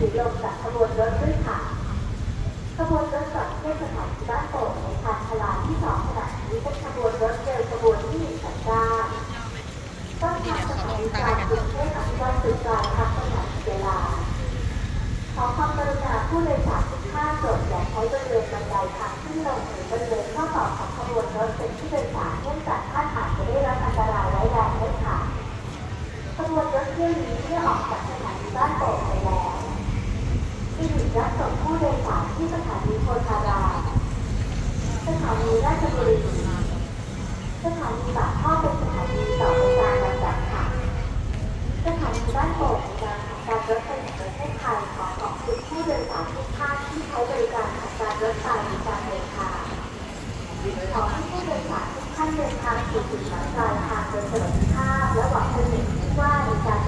หรือลงจากขบวนรถด้วยค่ะ ขบวนรถจากเทศสถานีบ้านโป่งในทางพลาที่สองขณะนี้เป็นขบวนรถเร็วขบวนที่หนึ่งสัปดาห์ต้นทางสถานีกลางกรุงเทพอภิวัตสุดกลางทางสถานีเวลา ขอความกรุณาผู้โดยสารทุกท่านโปรดอย่าใช้บริเวณบันไดทางขึ้นลงหรือบริเวณข้อต่อของขบวนรถเป็นที่โดยสารเนื่องจากท่านอาจจะได้รับอันตรายร้ายแรงด้วยค่ะขบวนรถเที่ยวนี้เมื่อออกจากสถานีบ้านโป่งไปแล้ว รับส่งผู้โดยสารที่สถานีโพธารามสถานีราชบุรีสถานีปากท่อเป็นสถานีต่อไปการลำดับค่ะ สถานีบ้านโป่งในการของการรถไฟแห่งประเทศไทยขอขอบคุณผู้โดยสารทุกท่านที่ใช้บริการของการรถไฟในการเดินทางขอให้ผู้โดยสารทุกท่านเดินทางสู่จุดหมายปลายทางโดยสวัสดิภาพและหวังเป็นอย่งยิ่ว่าในการ